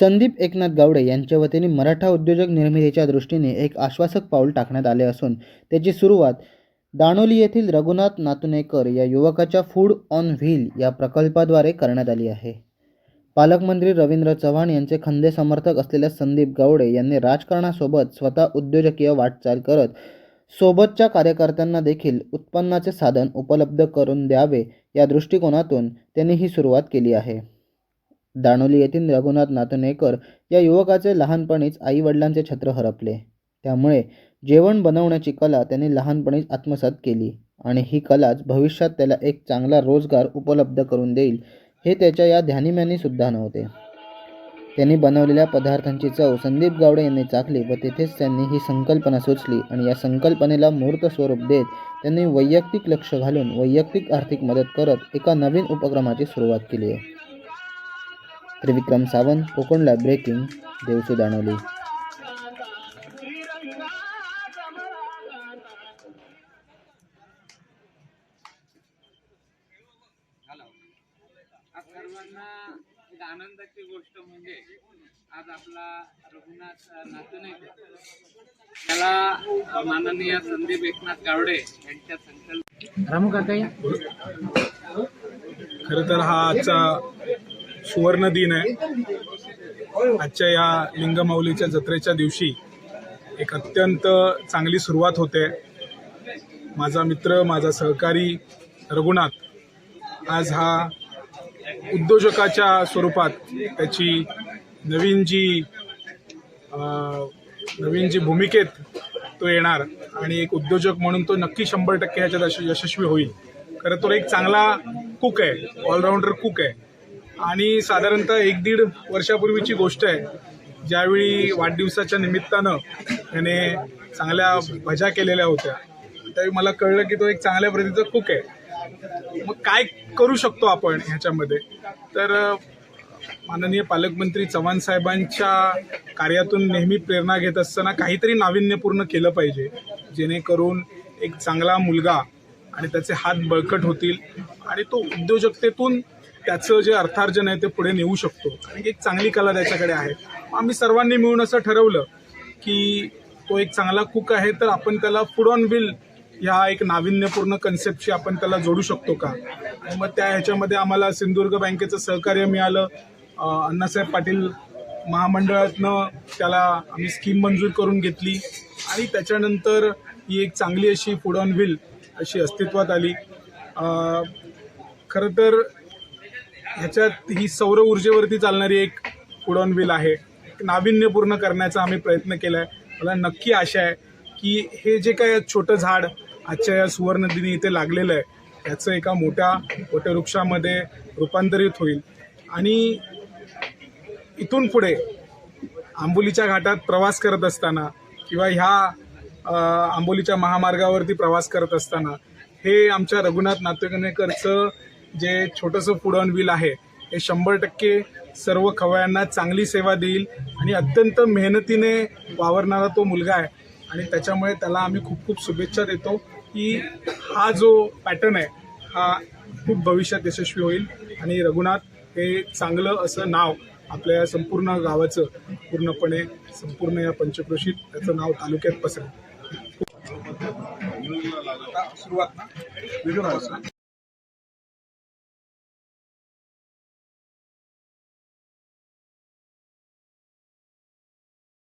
संदीप एकनाथ गावडे यांच्या वतीने मराठा उद्योजक निर्मितीच्या दृष्टीने एक आश्वासक पाऊल टाकण्यात आले असून त्याची सुरुवात दाणोली येथील रघुनाथ नातुनेकर या युवकाच्या फूड ऑन व्हील या प्रकल्पाद्वारे करण्यात आली आहे. पालकमंत्री रवींद्र चव्हाण यांचे खंदे समर्थक असलेल्या संदीप गावडे यांनी राजकारणासोबत स्वतः उद्योजकीय वाटचाल करत सोबतच्या कार्यकर्त्यांना देखील उत्पन्नाचे साधन उपलब्ध करून द्यावे या दृष्टिकोनातून त्यांनी ही सुरुवात केली आहे. दाणोली येथील रघुनाथ नातनेकर या युवकाचे लहानपणीच आईवडिलांचे छत्र हरपले. त्यामुळे जेवण बनवण्याची कला त्यांनी लहानपणीच आत्मसात केली आणि ही कलाच भविष्यात त्याला एक चांगला रोजगार उपलब्ध करून देईल हे त्याच्या या ध्यानीम्यानी सुद्धा नव्हते. त्यांनी बनवलेल्या पदार्थांची चव संदीप गावडे यांनी चाखली व तेथेच त्यांनी ही संकल्पना सुचली आणि या संकल्पनेला मूर्त स्वरूप देत त्यांनी वैयक्तिक लक्ष घालून वैयक्तिक आर्थिक मदत करत एका नवीन उपक्रमाची सुरुवात केली आहे. त्रिविक्रम सावंत कोकणला ब्रेकिंग देवसू एक आनंदाची गोष्ट म्हणजे आज आपला रघुनाथ नातूने त्याला माननीय संदीप एकनाथ गावडे यांच्या संकल्प रामू काका या. खरं तर हा आजचा सुवर्ण दिन आहे. आजच्या या लिंगमाऊलीच्या जत्रेच्या दिवशी एक अत्यंत चांगली सुरुवात होते. माझा मित्र माझा सहकारी रघुनाथ आज हा उद्योजकाच्या स्वरूपात त्याची नवीन जी नवीन जी भूमिकेत तो येणार आणि एक उद्योजक म्हणून तो नक्की शंभर टक्के ह्याच्यात यशस्वी होईल. खरं तो एक चांगला कुक आहे ऑलराऊंडर कुक आहे. आणि साधारणतः एक दीड वर्षापूर्वीची गोष्ट आहे. ज्यावेळी वाढदिवसाच्या निमित्तानं त्याने चांगल्या भजा केलेल्या होत्या. त्यावेळी मला कळलं की तो एक चांगल्या प्रतीचा कुक आहे. मग काय करू शकतो आपण ह्याच्यामध्ये? तर माननीय पालकमंत्री चव्हाण साहेबांच्या कार्यातून नेहमी प्रेरणा घेत असताना काहीतरी नाविन्यपूर्ण केलं पाहिजे. जेणेकरून एक चांगला मुलगा आणि त्याचे हात बळकट होतील आणि तो उद्योजकतेतून त्याचं जे अर्थार्जन आहे ते पुढे नेऊ शकतो. आणि एक चांगली कला त्याच्याकडे आहे. आम्ही सर्वांनी मिळून असं ठरवलं की तो एक चांगला कुक आहे तर आपण त्याला फूड ऑन बिल ह्या एक नाविन्यपूर्ण कन्सेप्टशी आपण त्याला जोडू शकतो का? मग त्या ह्याच्यामध्ये आम्हाला सिंधुदुर्ग बँकेचं सहकार्य मिळालं. अण्णासाहेब पाटील महामंडळातनं त्याला आम्ही स्कीम मंजूर करून घेतली. आणि त्याच्यानंतर ही एक चांगली अशी फूड ऑन व्हील अशी अस्तित्वात आली. खरं तर ह्याच्यात ही सौर ऊर्जेवरती चालणारी एक उडॉनविल आहे. एक नाविन्यपूर्ण करण्याचा आम्ही प्रयत्न केला आहे मला नक्की आशा आहे की हे जे काय छोटं झाड आजच्या या सुवर्णदिनी इथे लागलेलं आहे याचं एका मोठ्या वटवृक्षामध्ये रूपांतरित होईल. आणि इथून पुढे आंबोलीच्या घाटात प्रवास करत असताना किंवा ह्या आंबोलीच्या महामार्गावरती प्रवास करत असताना हे आमच्या रघुनाथ नातेकनेकरचं जे छोटंसं फूड ऑन व्हील आहे हे शंभर टक्के सर्व खवयांना चांगली सेवा देईल आणि अत्यंत मेहनतीने वावरणारा तो मुलगा आहे. आणि त्याच्यामुळे त्याला आम्ही खूप खूप शुभेच्छा देतो की हा जो पॅटर्न आहे हा खूप भविष्यात यशस्वी होईल. आणि रघुनाथ हे चांगलं असं नाव आपल्या या संपूर्ण गावाचं पूर्णपणे संपूर्ण या पंचक्रोशीत त्याचं नाव तालुक्यात पसरेल. सुरुवात ना?